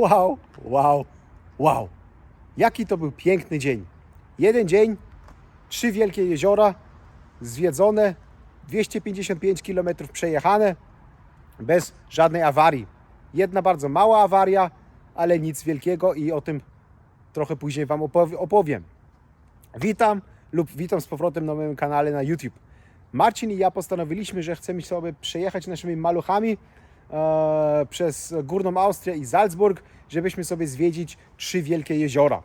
Wow, wow, wow. Jaki to był piękny dzień. Jeden dzień, trzy wielkie jeziora zwiedzone, 255 km przejechane bez żadnej awarii. Jedna bardzo mała awaria, ale nic wielkiego i o tym trochę później Wam opow- opowiem. Witam lub witam z powrotem na moim kanale na YouTube. Marcin i ja postanowiliśmy, że chcemy sobie przejechać naszymi maluchami przez Górną Austrię i Salzburg, żebyśmy sobie zwiedzić trzy wielkie jeziora.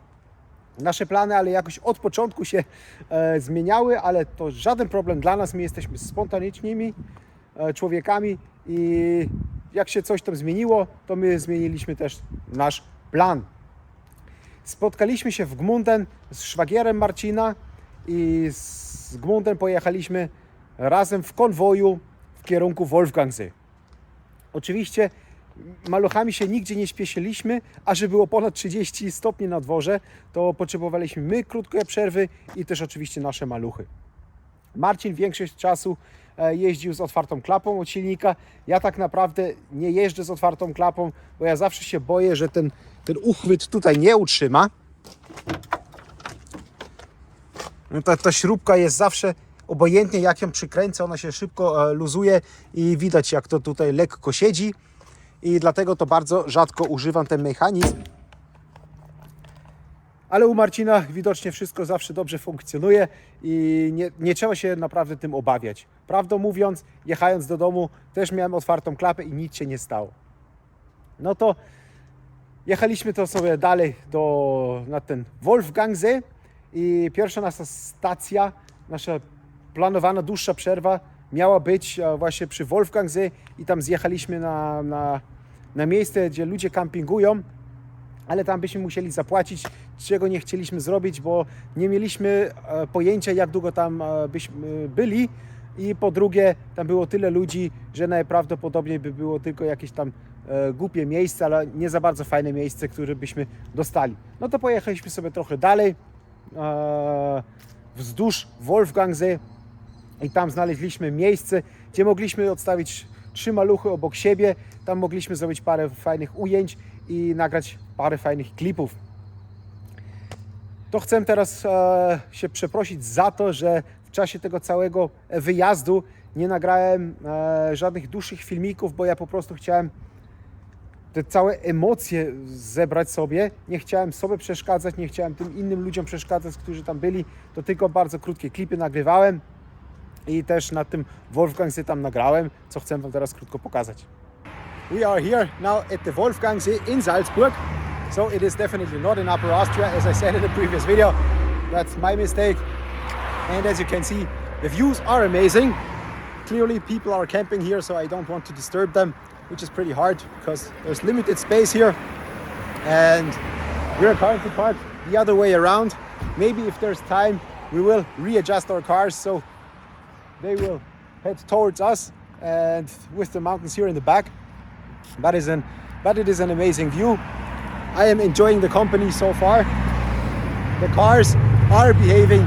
Nasze plany, ale jakoś od początku się e, zmieniały, ale to żaden problem dla nas. My jesteśmy spontanicznymi e, człowiekami i jak się coś tam zmieniło, to my zmieniliśmy też nasz plan. Spotkaliśmy się w Gmunden z szwagierem Marcina i z Gmunden pojechaliśmy razem w konwoju w kierunku Wolfgangsy. Oczywiście maluchami się nigdzie nie śpieszyliśmy, a że było ponad 30 stopni na dworze, to potrzebowaliśmy my krótkie przerwy i też oczywiście nasze maluchy. Marcin większość czasu e, jeździł z otwartą klapą od silnika. Ja tak naprawdę nie jeżdżę z otwartą klapą, bo ja zawsze się boję, że ten, ten uchwyt tutaj nie utrzyma. No ta, ta śrubka jest zawsze, obojętnie jak ją przykręcę, ona się szybko e, luzuje i widać jak to tutaj lekko siedzi i dlatego to bardzo rzadko używam ten mechanizm. Ale u Marcina widocznie wszystko zawsze dobrze funkcjonuje i nie, nie trzeba się naprawdę tym obawiać. Prawdę mówiąc, jechając do domu też miałem otwartą klapę i nic się nie stało. No to jechaliśmy to sobie dalej do, na ten Wolfgangsee i pierwsza nasza stacja, nasza planowana dłuższa przerwa miała być e, właśnie przy Wolfgangsee i tam zjechaliśmy na, na, na miejsce, gdzie ludzie kampingują ale tam byśmy musieli zapłacić, czego nie chcieliśmy zrobić, bo nie mieliśmy e, pojęcia, jak długo tam e, byśmy byli. I po drugie, tam było tyle ludzi, że najprawdopodobniej by było tylko jakieś tam głupie miejsce, ale nie za bardzo fajne miejsce, które byśmy dostali. No to pojechaliśmy sobie trochę dalej, wzdłuż Wolfgangsee i tam znaleźliśmy miejsce, gdzie mogliśmy odstawić trzy maluchy obok siebie. Tam mogliśmy zrobić parę fajnych ujęć i nagrać parę fajnych klipów. To chcę teraz e, się przeprosić za to, że w czasie tego całego wyjazdu nie nagrałem e, żadnych dłuższych filmików, bo ja po prostu chciałem te całe emocje zebrać sobie. Nie chciałem sobie przeszkadzać, nie chciałem tym innym ludziom przeszkadzać, którzy tam byli. To tylko bardzo krótkie klipy nagrywałem i też na tym tam nagrałem, co chcę Wam teraz krótko pokazać. We are here now at the Wolfgangsee in Salzburg. So it is definitely not in Upper Austria, as I said in the previous video. That's my mistake. And as you can see, the views are amazing. Clearly people are camping here, so I don't want to disturb them, which is pretty hard because there's limited space here. And we're currently parked the other way around. Maybe if there's time, we will readjust our cars so they will head towards us and with the mountains here in the back. That is an, but it is an amazing view. I am enjoying the company so far. The cars are behaving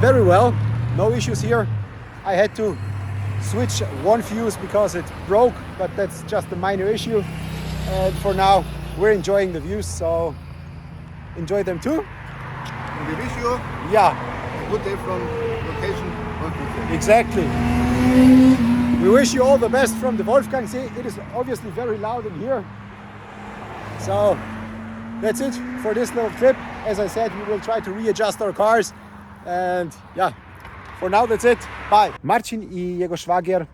very well. No issues here. I had to switch one fuse because it broke, but that's just a minor issue. And for now, we're enjoying the views, so enjoy them too. And we wish you Yeah, a good day from. Exactly. We wish you all the best from the Wolfgangsee. It is obviously very loud in here. So that's it for this little trip. As I said, we will try to readjust our cars. And yeah, for now that's it. Bye. Marcin i jego szwagier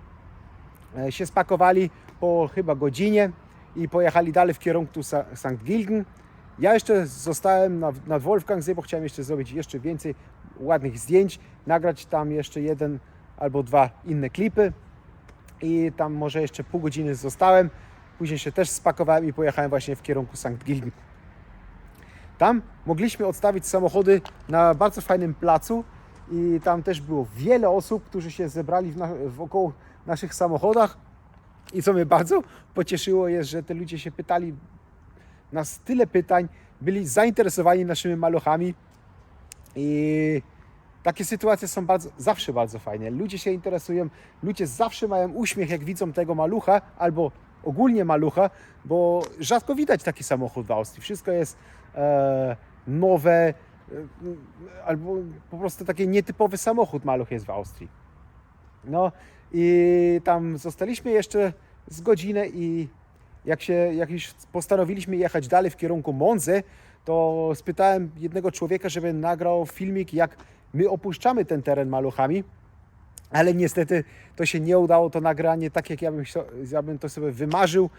e, się spakowali po chyba godzinie i pojechali dalej w kierunku St. Gilgen. Ja jeszcze zostałem na, na Wolfgangsee, bo chciałem jeszcze zrobić jeszcze więcej ładnych zdjęć, nagrać tam jeszcze jeden albo dwa inne klipy i tam może jeszcze pół godziny zostałem. Później się też spakowałem i pojechałem właśnie w kierunku St. Gilgen. Tam mogliśmy odstawić samochody na bardzo fajnym placu i tam też było wiele osób, którzy się zebrali w na, wokoło naszych samochodach. I co mnie bardzo pocieszyło jest, że te ludzie się pytali nas tyle pytań, byli zainteresowani naszymi maluchami i takie sytuacje są bardzo, zawsze bardzo fajne. Ludzie się interesują, ludzie zawsze mają uśmiech, jak widzą tego malucha, albo ogólnie malucha, bo rzadko widać taki samochód w Austrii. Wszystko jest e, nowe, e, albo po prostu taki nietypowy samochód maluch jest w Austrii. No i tam zostaliśmy jeszcze z godzinę i jak, się, jak już postanowiliśmy jechać dalej w kierunku Monzy, to spytałem jednego człowieka, żeby nagrał filmik, jak my opuszczamy ten teren maluchami, ale niestety to się nie udało, to nagranie tak, jak ja bym, ja bym to sobie wymarzył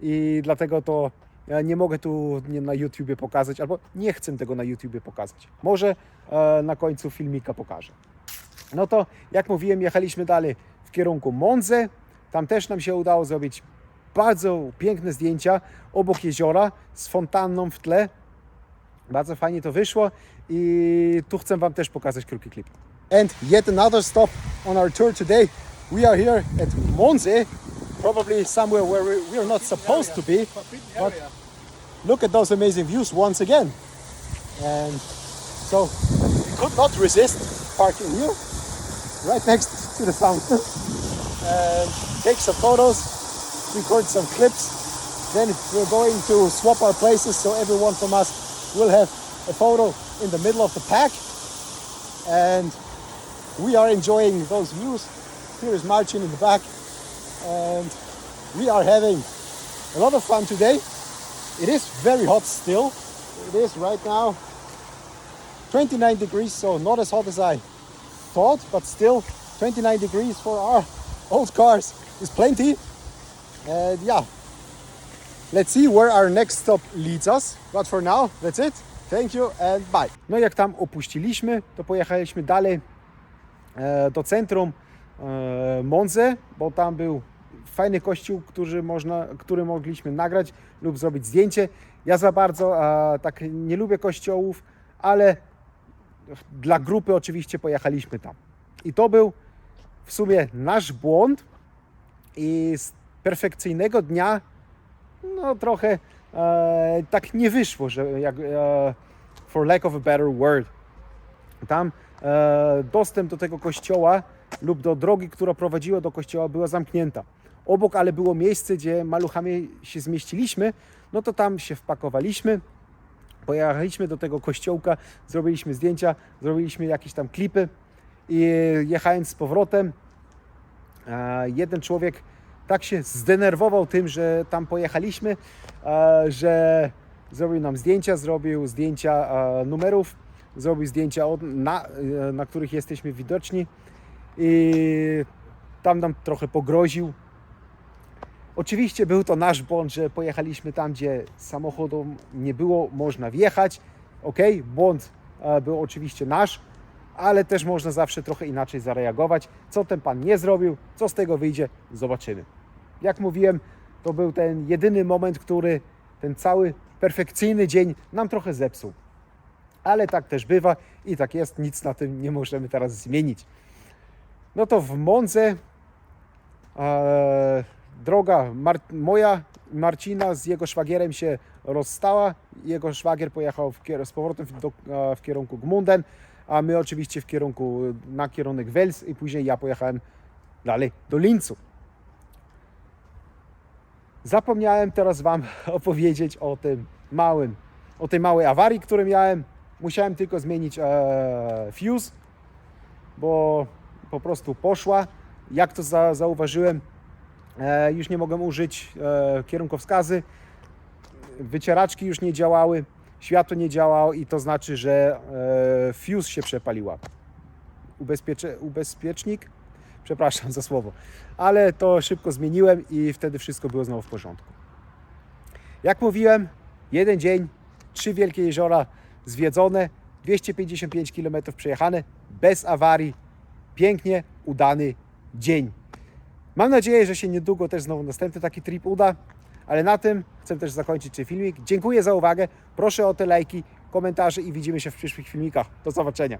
i dlatego to ja nie mogę tu na YouTubie pokazać, albo nie chcę tego na YouTubie pokazać. Może e, na końcu filmika pokażę. No to jak mówiłem, jechaliśmy dalej w kierunku Monzy. Tam też nam się udało zrobić bardzo piękne zdjęcia obok jeziora z fontanną w tle. Bardzo fajnie to wyszło i tu chcę Wam też pokazać krótki klip. And yet another stop on our tour today. We are here at Monzy, probably somewhere where we we are not supposed to be, but look at those amazing views once again. And so we could not resist parking here, right next to the fountain, and take some photos, record some clips. Then we're going to swap our places so everyone from us will have a photo in the middle of the pack. And we are enjoying those views. Here is Martin in the back, and we are having a lot of fun today. It is very hot still. It is right now 29 degrees, so not as hot as I thought, but still 29 degrees for our old cars is plenty. And yeah, let's see where our next stop leads us. But for now, that's it. Thank you and bye. No jak tam opuściliśmy, to pojechaliśmy dalej e, do centrum e, Monze, bo tam był fajny kościół, który, można, który mogliśmy nagrać lub zrobić zdjęcie. Ja za bardzo e, tak nie lubię kościołów, ale dla grupy oczywiście pojechaliśmy tam. I to był w sumie nasz błąd i z perfekcyjnego dnia no trochę e, tak nie wyszło, że jak e, for lack of a better word. Tam e, dostęp do tego kościoła lub do drogi, która prowadziła do kościoła była zamknięta. Obok ale było miejsce, gdzie maluchami się zmieściliśmy, no to tam się wpakowaliśmy, pojechaliśmy do tego kościołka, zrobiliśmy zdjęcia, zrobiliśmy jakieś tam klipy i jechając z powrotem, e, jeden człowiek tak się zdenerwował tym, że tam pojechaliśmy, e, że zrobił nam zdjęcia, zrobił zdjęcia e, numerów, zrobił zdjęcia, na, e, na których jesteśmy widoczni i tam nam trochę pogroził. Oczywiście był to nasz błąd, że pojechaliśmy tam, gdzie samochodom nie było można wjechać. Ok, błąd był oczywiście nasz, ale też można zawsze trochę inaczej zareagować. Co ten pan nie zrobił, co z tego wyjdzie, zobaczymy. Jak mówiłem, to był ten jedyny moment, który ten cały perfekcyjny dzień nam trochę zepsuł. Ale tak też bywa i tak jest, nic na tym nie możemy teraz zmienić. No to w Monce e, droga Mar- moja, Marcina z jego szwagierem się rozstała. Jego szwagier pojechał z powrotem w, do, e, w kierunku Gmunden, a my oczywiście w kierunku, na kierunek Wels i później ja pojechałem dalej do Lincu. Zapomniałem teraz Wam opowiedzieć o tym małym, o tej małej awarii, którą miałem. Musiałem tylko zmienić e, fuse, bo po prostu poszła. Jak to za, zauważyłem, e, już nie mogłem użyć e, kierunkowskazy, wycieraczki już nie działały, światło nie działało i to znaczy, że e, fuse się przepaliła. Ubezpiecze, ubezpiecznik, przepraszam za słowo, ale to szybko zmieniłem i wtedy wszystko było znowu w porządku. Jak mówiłem, jeden dzień, trzy wielkie jeziora zwiedzone, 255 km przejechane, bez awarii, pięknie udany dzień. Mam nadzieję, że się niedługo też znowu następny taki trip uda, ale na tym chcę też zakończyć ten filmik. Dziękuję za uwagę, proszę o te lajki, komentarze i widzimy się w przyszłych filmikach. Do zobaczenia.